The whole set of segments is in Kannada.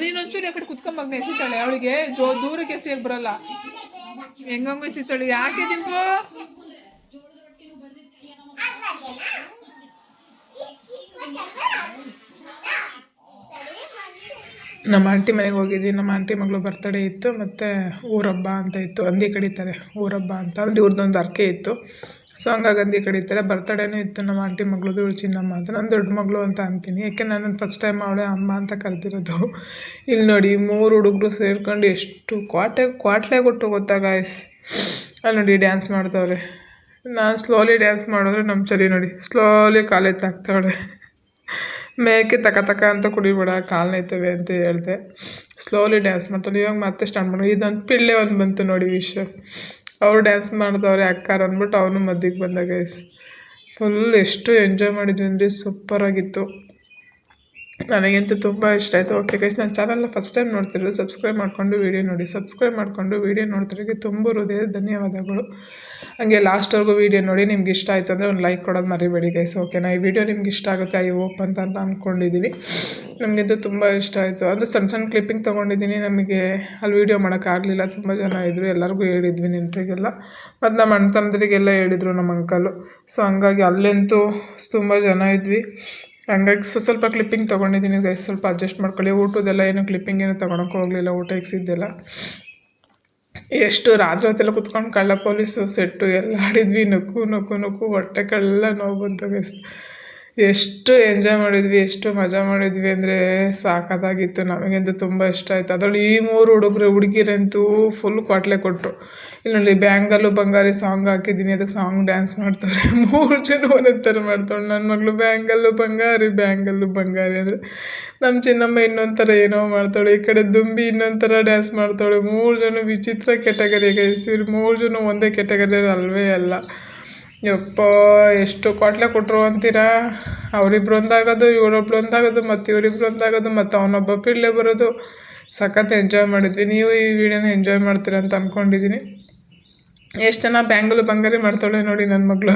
ನೀನೊಂಚೂರು ಆ ಕಡೆ ಕುತ್ಕೊಂಬಾಗ ಎಸಿತಾಳೆ, ಅವಳಿಗೆ ಜೋ ದೂರಕ್ಕೆ ಎಸಿಯಕ್ ಬರಲ್ಲ. ಹೆಂಗಂಗು ಎಸಿತಾಳೆ, ಯಾಕೆ ದಿಂಪು? ನಮ್ಮ ಆಂಟಿ ಮನೆಗೆ ಹೋಗಿದ್ವಿ, ನಮ್ಮ ಆಂಟಿ ಮಗಳು ಬರ್ತಡೇ ಇತ್ತು, ಮತ್ತು ಊರಬ್ಬ ಅಂತ ಇತ್ತು, ಹಂದಿ ಕಡಿತಾರೆ, ಊರಬ್ಬ ಅಂತ. ಅಂದ್ರೆ ಇವ್ರದ್ದೊಂದು ಅರ್ಕೆ ಇತ್ತು. ಸೊ ಹಂಗಾಗಿ ಹಂದಿ ಕಡಿತಾರೆ ಬರ್ತಡೇನೂ ಇತ್ತು. ನಮ್ಮ ಆಂಟಿ ಮಗಳದು ಚಿನ್ನಮ್ಮ ಅಂತ. ನಾನು ದೊಡ್ಡ ಮಗಳು ಅಂತ ಅಂತೀನಿ. ಯಾಕೆ ನಾನು ಫಸ್ಟ್ ಟೈಮ್ ಅವಳೆ ಅಮ್ಮ ಅಂತ ಕರೆದಿರೋದು. ಇಲ್ಲಿ ನೋಡಿ ಮೂರು ಹುಡುಗರು ಸೇರ್ಕೊಂಡು ಎಷ್ಟು ಕ್ವಾಟೆ, ಕ್ವಾಟ್ಲೆ ಕೊಟ್ಟು ಗೊತ್ತಾಗ ಅಲ್ಲಿ ನೋಡಿ ಡ್ಯಾನ್ಸ್ ಮಾಡ್ತವ್ರೆ. ನಾನು ಸ್ಲೋಲಿ ಡ್ಯಾನ್ಸ್ ಮಾಡಿದ್ರೆ ನಮ್ಮ ಚರಿ ನೋಡಿ. ಸ್ಲೋಲಿ ಕಾಲೆತ್ತಾಗ್ತಾವಳೆ. ಮೇಕೆ ತಕ ತಕ ಅಂತ ಕುಡಿಬೇಡ ಕಾಲು ನೈತವೆ ಅಂತ ಹೇಳ್ದೆ. ಸ್ಲೋಲಿ ಡ್ಯಾನ್ಸ್ ಮಾಡ್ತಾಳೆ. ಇವಾಗ ಮತ್ತೆ ಸ್ಟಾರ್ಟ್ ಮಾಡೋದು ಇದೊಂದು ಪಿಳ್ಳೆ ಒಂದು ಬಂತು ನೋಡಿ ವಿಷಯ ಅವ್ರು ಡ್ಯಾನ್ಸ್ ಮಾಡ್ದವ್ರೆ ಅಕ್ಕಾರ ಅಂದ್ಬಿಟ್ಟು ಅವನು ಮದ್ದಿಗೆ ಬಂದ ಗೈಸ್ ಫುಲ್ ಎಷ್ಟು ಎಂಜಾಯ್ ಮಾಡಿದ್ವಿ ಅಂದರೆ ಸೂಪರಾಗಿತ್ತು ನನಗಂತೂ ತುಂಬ ಇಷ್ಟ ಆಯಿತು. ಓಕೆ ಗೈಸ್ ನನ್ನ ಚಾನಲ್ನ ಫಸ್ಟ್ ಟೈಮ್ ನೋಡ್ತಿರೋದು ಸಬ್ಸ್ಕ್ರೈಬ್ ಮಾಡಿಕೊಂಡು ವೀಡಿಯೋ ನೋಡಿ. ಸಬ್ಸ್ಕ್ರೈಬ್ ಮಾಡಿಕೊಂಡು ವೀಡಿಯೋ ನೋಡ್ತಿರೋಕ್ಕೆ ತುಂಬ ಹೃದಯ ಧನ್ಯವಾದಗಳು. ಹಾಗೆ ಲಾಸ್ಟ್ವರೆಗೂ ವೀಡಿಯೋ ನೋಡಿ ನಿಮ್ಗೆ ಇಷ್ಟ ಆಯಿತು ಅಂದರೆ ಒಂದು ಲೈಕ್ ಕೊಡೋದು ಮರಿಬೇಡಿ ಗೈಸ್ ಓಕೆನಾ ಈ ವಿಡಿಯೋ ನಿಮ್ಗೆ ಇಷ್ಟ ಆಗುತ್ತೆ ಐ ಹೋಪ್ ಅಂತ ಅಂತ ಅಂದ್ಕೊಂಡಿದ್ದೀನಿ ನಮಗಂತೂ ತುಂಬ ಇಷ್ಟ ಆಯಿತು. ಅಂದರೆ ಸಣ್ಣ ಸಣ್ಣ ಕ್ಲಿಪ್ಪಿಂಗ್ ತೊಗೊಂಡಿದ್ದೀನಿ. ನಮಗೆ ಅಲ್ಲಿ ವೀಡಿಯೋ ಮಾಡೋಕ್ಕಾಗಲಿಲ್ಲ ತುಂಬ ಜನ ಇದ್ದರು ಎಲ್ಲರಿಗೂ ಹೇಳಿದ್ವಿ ನೆಂಟರಿಗೆಲ್ಲ ಮತ್ತು ನಮ್ಮ ಅಣ್ಣ ತಮ್ಮದರಿಗೆಲ್ಲ ಹೇಳಿದರು ನಮ್ಮ ಅಂಕಲು ಸೊ ಹಂಗಾಗಿ ಅಲ್ಲಂತೂ ತುಂಬ ಜನ ಇದ್ವಿ. ಹಂಗಾಗಿ ಸ್ವಲ್ಪ ಸ್ವಲ್ಪ ಕ್ಲಿಪ್ಪಿಂಗ್ ತೊಗೊಂಡಿದ್ದೀನಿ ಗೈಸ್ ಸ್ವಲ್ಪ ಅಡ್ಜಸ್ಟ್ ಮಾಡ್ಕೊಳ್ಳಿ. ಊಟದೆಲ್ಲ ಏನು ಕ್ಲಿಪ್ಪಿಂಗ್ ಏನು ತೊಗೊಳಕ್ಕೆ ಹೋಗಲಿಲ್ಲ. ಊಟ ಎಕ್ಸಿದ್ದೆಲ್ಲ ಎಷ್ಟು ರಾತ್ರಿ ಹೊತ್ತೆಲ್ಲ ಕುತ್ಕೊಂಡು ಕಳ್ಳ ಪೊಲೀಸು, ಸೆಟ್ಟು ಎಲ್ಲ ಆಡಿದ್ವಿ. ನಕ್ಕು ನಕ್ಕು ನಕ್ಕು. ಹೊಟ್ಟೆ ಕಳ್ಳ ನೋವು ಬಂತು ಗೈಸ್ ಎಷ್ಟು ಎಂಜಾಯ್ ಮಾಡಿದ್ವಿ, ಎಷ್ಟು ಮಜಾ ಮಾಡಿದ್ವಿ ಅಂದರೆ ಸಾಕಾಗಿತ್ತು ನಮಗಂತೂ ತುಂಬ ಇಷ್ಟ ಆಯಿತು. ಅದರಲ್ಲಿ ಈ ಮೂರು ಹುಡುಗರು, ಹುಡುಗಿರಂತೂ ಫುಲ್ ಕ್ವಾಟ್ಲೆ ಕೊಟ್ಟರು ಇಲ್ಲಿ ನೋಡಿ ಬ್ಯಾಂಗಲ್ಲು ಬಂಗಾರಿ ಸಾಂಗ್ ಹಾಕಿದ್ದೀನಿ ಅದಕ್ಕೆ ಸಾಂಗ್ ಡ್ಯಾನ್ಸ್ ಮಾಡ್ತಾರೆ. ಮೂರು ಜನ ಒಂದೊಂದು ಥರ ಮಾಡ್ತಾಳೆ ನನ್ನ ಮಗಳು ಬ್ಯಾಂಗಲ್ಲು ಬಂಗಾರಿ ಬ್ಯಾಂಗಲ್ಲು ಬಂಗಾರಿ ಅಂದರೆ ನಮ್ಮ ಚಿನ್ನಮ್ಮ ಇನ್ನೊಂದು ಥರ ಏನೋ ಮಾಡ್ತಾಳೆ. ಈ ಕಡೆ ದುಂಬಿ ಇನ್ನೊಂದು ಥರ ಡ್ಯಾನ್ಸ್ ಮಾಡ್ತಾಳೆ. ಮೂರು ಜನ ವಿಚಿತ್ರ ಕ್ಯಾಟಗರಿ ಇವ್ರು ಮೂರು ಜನ ಒಂದೇ ಕೆಟಗರಿಯಲ್ಲಿ ಅಲ್ವೇ ಅಲ್ಲ. ಯಪ್ಪ, ಎಷ್ಟು ಕೊಟ್ಲೆ ಕೊಟ್ಟರು ಅಂತೀರಾ? ಅವರಿಬ್ರು ಒಂದಾಗೋದು ಇವರೊಬ್ಳು ಒಂದಾಗೋದು, ಮತ್ತು ಇವರಿಬ್ರು ಒಂದಾಗೋದು, ಮತ್ತು ಅವನೊಬ್ಬ ಪಿಳ್ಳೆ ಬರೋದು. ಸಖತ್ ಎಂಜಾಯ್ ಮಾಡಿದ್ವಿ. ನೀವು ಈ ವಿಡಿಯೋನ ಎಂಜಾಯ್ ಮಾಡ್ತೀರಾ ಅಂತ ಅಂದ್ಕೊಂಡಿದ್ದೀನಿ ಎಷ್ಟು ಜನ ಬ್ಯಾಂಗಲು ಬಂಗಾರಿ ಮಾಡ್ತಾಳೆ ನೋಡಿ ನನ್ನ ಮಗಳು.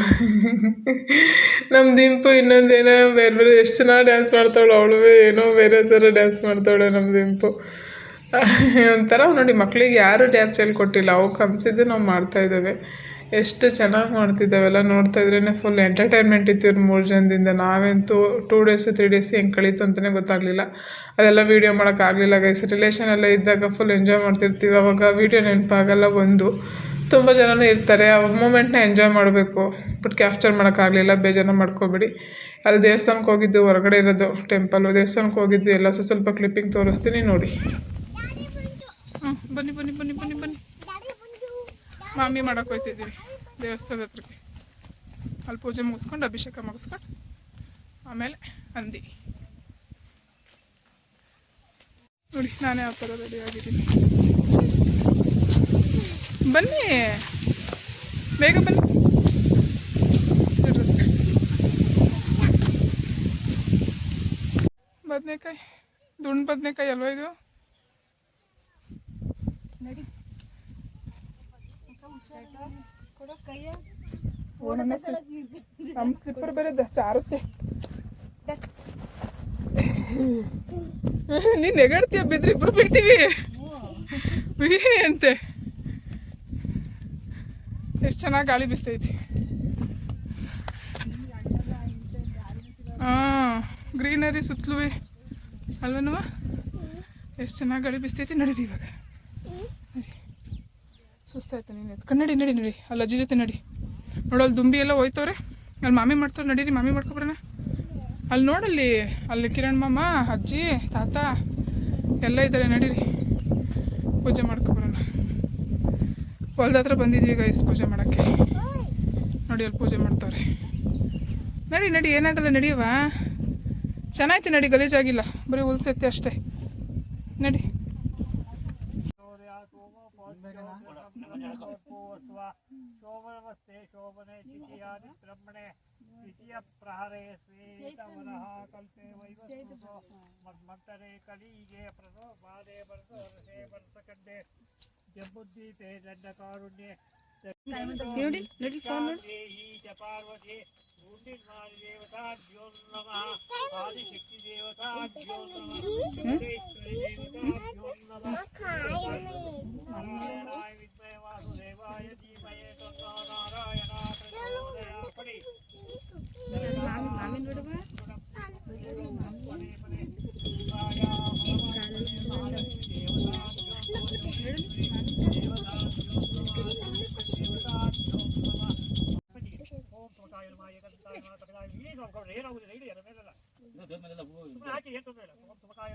ನಮ್ಮ ದಿಂಪು ಇನ್ನೊಂದೇನೋ ಬೇರೆ ಬೇರೆ, ಎಷ್ಟು ಜನ ಡ್ಯಾನ್ಸ್ ಮಾಡ್ತಾಳೆ ಅವಳು ಏನೋ ಬೇರೆ ಥರ ಡ್ಯಾನ್ಸ್ ಮಾಡ್ತಾಳೆ ನಮ್ಮ ದಿಂಪು. ಒಂಥರ ನೋಡಿ ಮಕ್ಕಳಿಗೆ ಯಾರು ಡ್ಯಾನ್ಸ್ ಹೇಳ್ಕೊಟ್ಟಿಲ್ಲ. ಅವು ಕನಸಿದ್ದು ನಾವು ಮಾಡ್ತಾಯಿದ್ದೇವೆ ಎಷ್ಟು ಚೆನ್ನಾಗಿ ಮಾಡ್ತಿದ್ದಾವೆಲ್ಲ ನೋಡ್ತಾ ಇದ್ರೇ ಫುಲ್ ಎಂಟರ್ಟೈನ್ಮೆಂಟ್ ಇತ್ತು ಇವ್ರು ಮೂರು ಜನದಿಂದ. ನಾವಂತೂ ಟೂ ಡೇಸು ತ್ರೀ ಡೇಸ್ ಹೆಂಗೆ ಕಳೀತು ಅಂತಲೇ ಗೊತ್ತಾಗಲಿಲ್ಲ. ಅದೆಲ್ಲ ವೀಡಿಯೋ ಮಾಡೋಕ್ಕಾಗಲಿಲ್ಲ ಗೈಸ್ ರಿಲೇಷನ್ ಎಲ್ಲ ಇದ್ದಾಗ ಫುಲ್ ಎಂಜಾಯ್ ಮಾಡ್ತಿರ್ತೀವಿ. ಅವಾಗ ವೀಡಿಯೋ ನೆನಪಾಗಲ್ಲ ಒಂದು. ತುಂಬ ಜನನೂ ಇರ್ತಾರೆ. ಆ ಮೂಮೆಂಟ್ನ ಎಂಜಾಯ್ ಮಾಡಬೇಕು. ಬಟ್ ಕ್ಯಾಪ್ಚರ್ ಮಾಡೋಕ್ಕಾಗಲಿಲ್ಲ. ಬೇಜಾರ ಮಾಡ್ಕೋಬೇಡಿ. ಅಲ್ಲಿ ದೇವಸ್ಥಾನಕ್ಕೆ ಹೋಗಿದ್ದು, ಹೊರಗಡೆ ಇರೋದು ಟೆಂಪಲ್ಲು ದೇವಸ್ಥಾನಕ್ಕೆ ಹೋಗಿದ್ದು, ಎಲ್ಲ ಸ್ವಲ್ಪ ಸ್ವಲ್ಪ ಕ್ಲಿಪ್ಪಿಂಗ್ ತೋರಿಸ್ತೀನಿ ನೋಡಿ. ಬನ್ನಿ ಬನ್ನಿ ಬನ್ನಿ ಬನ್ನಿ ಬನ್ನಿ. ಮಾಮಿ ಮಾಡೋಕೆ ಹೋಗ್ತಿದ್ದೀವಿ ದೇವಸ್ಥಾನದ ಹತ್ರಕ್ಕೆ. ಅಲ್ಲಿ ಪೂಜೆ ಮುಗಿಸ್ಕೊಂಡು ಅಭಿಷೇಕ ಮುಗಿಸ್ಕೊಂಡು ಆಮೇಲೆ ಹಂದಿ. ನೋಡಿ, ನಾನೇ ಆ ಥರ ರೆಡಿ ಆಗಿದ್ದೀನಿ. ಬನ್ನಿ. ಬೇಗ ಬನ್ನಿ. ಬದನೆಕಾಯಿ, ದುಂಡು ಬದನೆಕಾಯಿ ಅಲ್ವಾ ಇದು? ನಮ್ಮ ಸ್ಲಿಪ್ಪರ್ ಬೇರೆ ಚಾರುತ್ತೆ ನೀನು ನೆಗಾಡ್ತೀಯ ಬಿದ್ರೆ ಇಬ್ರು ಬಿಡ್ತೀವಿ. ಅಂತೆ. ಎಷ್ಟು ಚೆನ್ನಾಗಿ ಗಾಳಿ ಬೀಸ್ತೈತಿ. ಹಾಂ, ಗ್ರೀನರಿ ಸುತ್ತಲೂ ಅಲ್ವನವ ಎಷ್ಟು ಚೆನ್ನಾಗಿ ಗಾಳಿ ಬೀಸ್ತೈತಿ ನಡೀರಿ ಇವಾಗ. ಸುಸ್ತಾಯ್ತು ನೀನು ಎತ್ಕೊಂಡು ನಡಿ ನಡಿ ನಡಿ. ಅಲ್ಲಿ, ಅಜ್ಜಿ ಜೊತೆ ನಡಿ. ನೋಡಲ್ಲಿ ದುಂಬಿ ಎಲ್ಲ ಹೋಯ್ತವ್ರೆ. ಅಲ್ಲಿ ಮಾಮಿ ಮಾಡ್ತವ್ರೆ. ನಡೀರಿ, ಮಾಮಿ ಮಾಡ್ಕೊಬ್ರಣ ಅಲ್ಲಿ ನೋಡಲ್ಲಿ ಅಲ್ಲಿ ಕಿರಣ್ ಮಾಮ, ಅಜ್ಜಿ, ತಾತ ಎಲ್ಲ ಇದ್ದಾರೆ. ನಡೀರಿ. ಪೂಜೆ ಮಾಡ್ಕೊಬರೋಣ ಹೊಲ್ದ ಹತ್ರ ಬಂದಿದ್ವಿ ಗೈಸ್ ಪೂಜೆ ಮಾಡೋಕ್ಕೆ. ನೋಡಿ, ಅಲ್ಲಿ ಪೂಜೆ ಮಾಡ್ತವ್ರೆ. ನಡಿ ನಡಿ, ಏನಾಗಲ್ಲ ನಡಿಯವಾ ಚೆನ್ನಾಯ್ತು ನಡಿ, ಗಲೀಜಾಗಿಲ್ಲ. ಬರೀ ಉಲ್ಸೈತೆ ಅಷ್ಟೇ. ನಡಿ. शोभनमस्ते शोभने द्वितीयादि ब्रह्मणे प्रहरे श्वेतवनः कल्पे वैवस्तुतो। मन्मन्तरे कलीगे प्रसो बाले वर्षो रसे परसकण्डे जम्बुद्दीपे दण्डकारुण्ये देवता देवता ಓಂ ತುಮಕಾಯ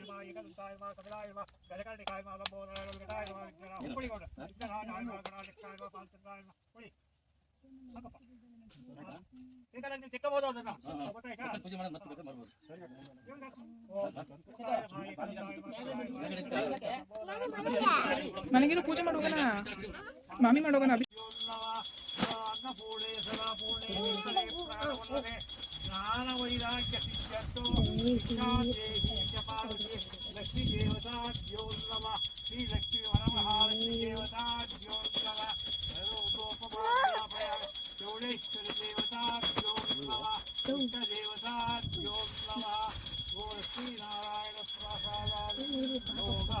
ನಮಃ ಏಕದಂತಾಯ ನಮಃ ಕಪಿಲಾಯ ಏನು ಅನ್ಕೊಂಡ್ರೆ ಏನಾಗುದಿಲ್ಲ ಇಲ್ಲಿ ಅದರ ಮೇಲೆಲ್ಲ ಸುಮ್ಮನೆ ಹಾಕಿ ಏನು ತೊಂದರೆ ಇಲ್ಲ ಓಂ ತುಮಕಾಯ ನಮಃ ಏಕದಂತಾಯ ನಮಃ ಕಪಿಲಾಯ ನಮಃ ಕಲಿಕಾಯ ನಮಃ ಲಂಬೋದರಾಯ ನಮಃ ವಿಷ್ಣುರಾಯ ನಮಃ ಗಣಾಧಿಕಾಯ ನಮಃ ಬಾಲಚಂದ್ರಾಯ ಹಾಕಿ ನೋಡಿ ಬಾಲಚಂದ್ರಾಯ ನಮಃ ಕುಮಾರ ಗುರುವೇ ನಮಃ ಪಾಪನ ಬೇಡ ಬೇಡ ಪಾಪ ಕಲಿಜಾಗುತ್ತೆ ಓಂ ತುಮಕಾಯ ನಮಃ ಏಕದಂತಾಯ ನಮಃ ಕಪಿಲಾಯ ನಮಃ ಗಣಕಾಯ ನಮಃ ಲಂಬೋದರಾಯ ನಮಃ ವಿಷ್ಣುರಾಯ ನಮಃ ಹುಡುಗಿ ನೋಡಿ ವಿಷ್ಣುರಾಯ ನಮಃ ಗಣಾಧಿಕಾಯ ನಮಃ ಬಾಲಚಂದ್ರಾಯ ನಮಃ ಹುಡಿ ಹಾಕಪ್ಪ ಬೇಕಾದ್ರೆ ನೀವು ತೆಕ್ಕಬಹುದು ಅದನ್ನ ಗೊತ್ತಾಯ್ತಾ ಪೂಜೆ ಮಾಡೋದು ಮತ್ತೆ ಬೇಕಾದ್ರೆ ಮಾಡ್ಬೋದು ನನಗೇನು ಪೂಜೆ ಮಾಡೋಗಣ ಮಾಮಿ ಮಾಡೋಗಣ ಅಭಿ ಲಕ್ಷ್ಮೀ ದೇವತಾಭ್ಯೋ ನಮ ಶ್ರೀ ಲಕ್ಷ್ಮೀ ವರಮಹಾಲಕ್ಷ್ಮೀ ದೇವತಾಭ್ಯೋ ನಮ ಚೌಡೇಶ್ವರಿ ದೇವತಾಭ್ಯೋ ನಮ ಇಷ್ಟ ದೇವತಾಭ್ಯೋ ನಮ ಓ ಲಕ್ಷ್ಮೀನಾರಾಯಣ ಪ್ರಸಾದ ಯೋಗಃ ನಮಸ್ಕಾರ ವಿಷ್ಣುವೇ ನಮ ವಿಷ್ಣುವೇ ಓಂ ಓಂ ನೋಡಿ ಗೌಡ್ರೆ ಇಷ್ಟು ತನಕ ಲಕ್ಷ್ಮೀ ಪೂಜೆ ಮಾಡಿ ಆಗಿದೆ ಈಗ ದುರ್ಗಾ ಪೂಜೆ ಮಾಡ್ತೀವಿ ಈಗ ಕಟ್ಟೆ ಮಾಡ್ಕೋಬಹುದು ಈಗ ಮಾಡುವಾಗಿಲ್ಲ ಅರ್ಥ ಆಯ್ತಾ ಇಷ್ಟಕ್ಕೆ ಬಿಟ್ಟರೆ ನೀವು ಕಟ್ಟೆ ಕೆಲಸ ಮಾಡಬಾರ್ದು ಈಗ ತನಕ ಲಕ್ಷ್ಮಿ ಆಗಿ ಗೊತ್ತಾಯ್ತಾ ಈಗ ಲಕ್ಷ್ಮಿ ಆಗಿ ಆಗಿದೆ ಈಗ ಚೌಡೇಶ್ವರಿ ಆಗ್ತದೆ. ಹಾ, ಈಗ ಪೂಜೆ ಮಾಡು ಓಂ ಭಯೋ ವಸು ಶ್ರೀನಾಥ ಮಾಡಬೇಕು ವಸು ಶ್ರೀನಾಥಿ ಸ್ತೋತ್ರ ಮಹಾಮಂತ್ರ ಶಾಸ್ತ್ರಿ ಬರೋದಕ್ಕೆ ವಧು ಭಕ್ತ ಐದಾತಿ ದೇವತಾ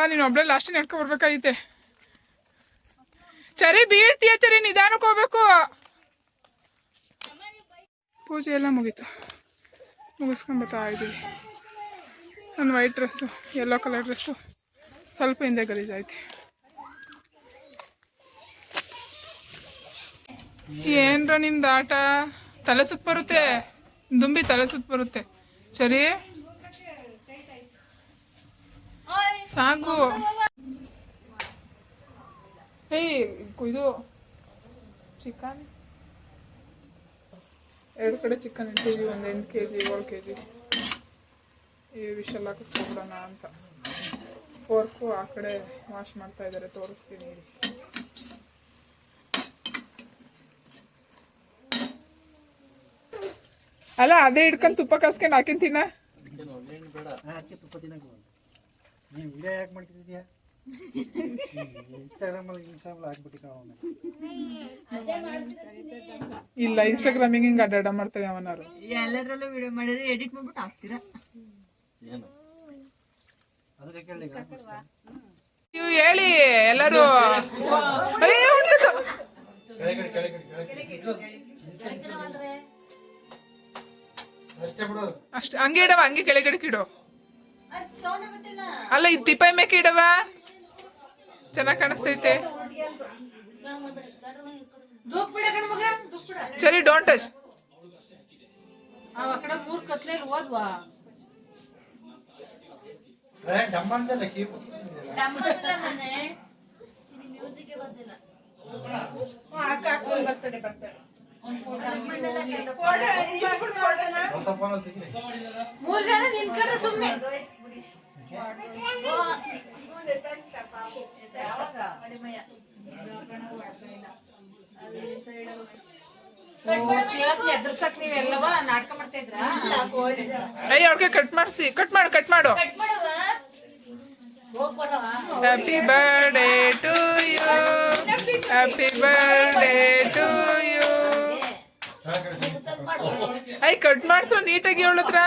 ಬಾ, ನೀನು ಒಬ್ಳೆ ಲಾಸ್ಟ್ ನಡ್ಕೊ ಬರ್ಬೇಕಾಗಿತ್ತೆ. ಚರಿ, ಬೀಳ್ತೀಯ ಚರಿ, ನಿಧಾನಕ್ಕೆ ಹೋಗ್ಬೇಕು. ಪೂಜೆ ಎಲ್ಲ ಮುಗೀತು. ಮುಗಿಸ್ಕೊಂಬತ್ತಾ ಇದ್ದೀವಿ. ಒಂದು white dress yellow colour dress ಸ್ವಲ್ಪ ಹಿಂದೆ ಗಲೀಜಾಯ್ತು ಏನ್ರ ನಿಮ್ದು ಆಟ? ತಲೆ ಸುತ್ತ ಬರುತ್ತೆ. ದುಂಬಿ ತಲೆ ಸುತ್ತ ಬರುತ್ತೆ. ಸರಿ ಸಾಕು ಏಯ್ ಇದು ಚಿಕನ್ ಎರಡು ಕಡೆ ಚಿಕನ್ ಇಟ್ಟಿದ್ವಿ ಒಂದು ಎಂಟು ಕೆ ಜಿ ಏಳು ಕೆ ಜಿ ಈ ವಿಷಲ್ ಹಾಕಿಸ್ಕೊಬಿಡೋಣ ಅಂತ. ಫೋರ್ಕು ಆ ಕಡೆ ವಾಶ್ ಮಾಡ್ತಾ ಇದ್ದಾರೆ, ತೋರಿಸ್ತೀನಿ ಇಲ್ಲಿ. ಅಲ್ಲ, ಅದೇ ಹಿಡ್ಕೊಂಡು ತುಪ್ಪ ಕಾಸ್ಕೊಂಡು ಹಾಕಿನ್ ನೀನು ವಿಡಿಯೋ ಯಾಕೆ ಮಾಡ್ತಿದ್ಯಾ? ಇನ್ಸ್ಟಾಗ್ರಾಮಲ್ಲಿ ಇನ್ಸ್ಟಾಗ್ರಾಮಲ್ಲಿ ಹಾಕ್ಬಿಟ್ಟಿದ್ದ ಅವನು. ಇಲ್ಲ ಇನ್ಸ್ಟಾಗ್ರಾಮಿಗೆ ಹಿಂಗೆ ಅಡ್ಡಾಡ ಮಾಡ್ತಾರೆ ಅವನಾರು ಎಲ್ಲದ್ರಲ್ಲೂ ವಿಡಿಯೋ ಮಾಡಿದ್ರೆ ಎಡಿಟ್ ಮಾಡ್ಬಿಟ್ಟು ಹಾಕ್ತೀರಾ? ಏನು? ಅದಕ್ಕೆ ಕೇಳಿ ನೀವು ಹೇಳಿ ಎಲ್ಲರೂ. ಅಷ್ಟೇ ಹಂಗೆ ಇಡವ ಹಂಗೆ ಕೆಳಗಡೆ ಕಿಡೋ ಅಲ್ಲ ಇದು ತಿಪ್ಪಾಯಿ ಮೇಕೆ ಇಡವ? ಚೆನ್ನಾಗಿ ಕಾಣಿಸ್ತೈತೆ. ದೂಕ್ ಬಿಡ ಕಣ ಮಗ ದೂಕ್ ಬಿಡ ಸರಿ ಡೋಂಟ್ ಟಚ್ ಕಡೆ ಮೂರ್ ಜನ ನಿನ್ ಸುಮ್ನೆ. ಎದ್ರಸಕ್ ನೀವೆಲ್ಲವ ನಾಟಕ ಮಾಡ್ತಾ ಇದ್ರಾ ಅಯ್ಯ ಅವ್ರಿಗೆ ಕಟ್ ಮಾಡಿಸಿ ಕಟ್ ಮಾಡು ಕಟ್ ಮಾಡು. Happy birthday to you happy birthday to you ಅಯ್ಯ ಕಟ್ ಮಾಡ್ಸೋ ನೀಟಾಗಿ ಹೇಳತ್ರ.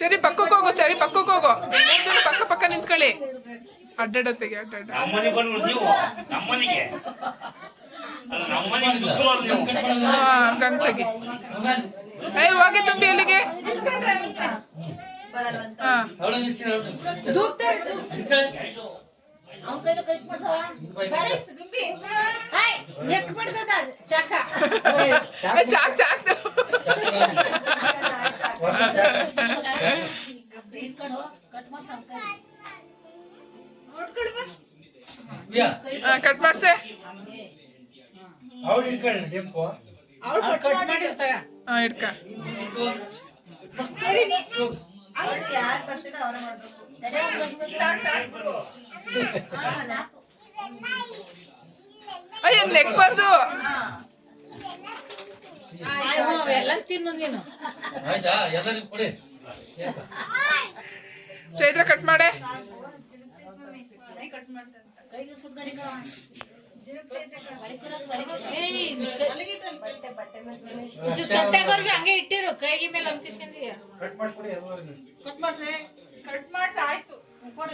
ಸರಿ ಪಕ್ಕಕ್ಕೆ ಹೋಗೋ ಸರಿ ಪಕ್ಕಕ್ಕೆ ಹೋಗೋ. ಪಕ್ಕ ಪಕ್ಕ ನಿಂತ್ಕೊಳ್ಳಿ. ಅಡ್ಡಾಡತ್ತೆಗೆ ಅಡ್ಡಾಡ. ಗಂಗ್ ತೆಗಿ ಏಯ್ ಹೋಗಿ ತುಂಬಿ ಅಲ್ಲಿಗೆ. ಹಾ ಅವಳ ನಿಶ್ಚಿತ ನೆಕ್ ಬಿಡ್ತದ ಚಾಕ ಏ, ಚಾಕ್ ಚಾಕ್ ವರ್ಷ ಚಾಕ್. ಕಟ್ ಮಾಡ್ಸೆ ಅವ್ರು ಇಟ್ಕೊಳ್ಳಿ ಡೆಂಪು ಅವ್ಳು ಕಟ್ ಮಾಡಿರ್ತಾಗ ಹಾ ಇಡ್ಕ ಅಯ್ಯೋ ನೆಕ್ಬಾರ್ದು ಎಲ್ಲ ತಿನ್ನು ನೀನು ಆಯ್ತಾ. ಎಲ್ಲರಿಗೂ ಕೊಡಿ. ಚೈತ್ರ ಕಟ್ ಮಾಡೆ. ಸೊಟ್ಟೆಗೋರ್ಗೆ ಹಂಗೆ ಇಟ್ಟಿರು ಕೈಗೆ ಮೇಲೆ ಕಟ್ ಮಾಡ್ಕೊಡಿ ಎಲ್ಲರಿಗೂ ಕಟ್ ಮಾಡ್ಸಿ. ಕಟ್ ಮಾಡ್ತಾ ಆಯ್ತು. ಕೊಡು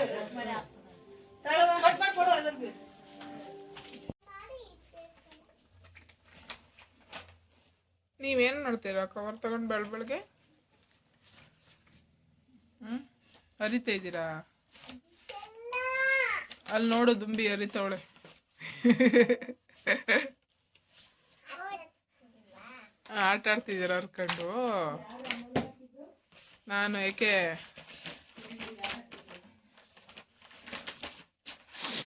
ತಗೊಳ್ಳುವ. ಕಟ್ ಮಾಡ್ಕೊಡು ಎಲ್ಲರಿಗೂ ನೀವೇನು ಮಾಡ್ತೀರಾ? ಕವರ್ ತಗೊಂಡು ಬೆಳ್ ಬೆಳಗ್ಗೆ ಹ್ಞೂ ಅರಿತಾ ಇದ್ದೀರಾ? ಅಲ್ಲಿ ನೋಡು ದುಂಬಿ ಅರಿತವಳೆ ಆಟ ಆಡ್ತಿದ್ದೀರ ಅವ್ರ ಕಂಡು. ನಾನು ಏಕೆ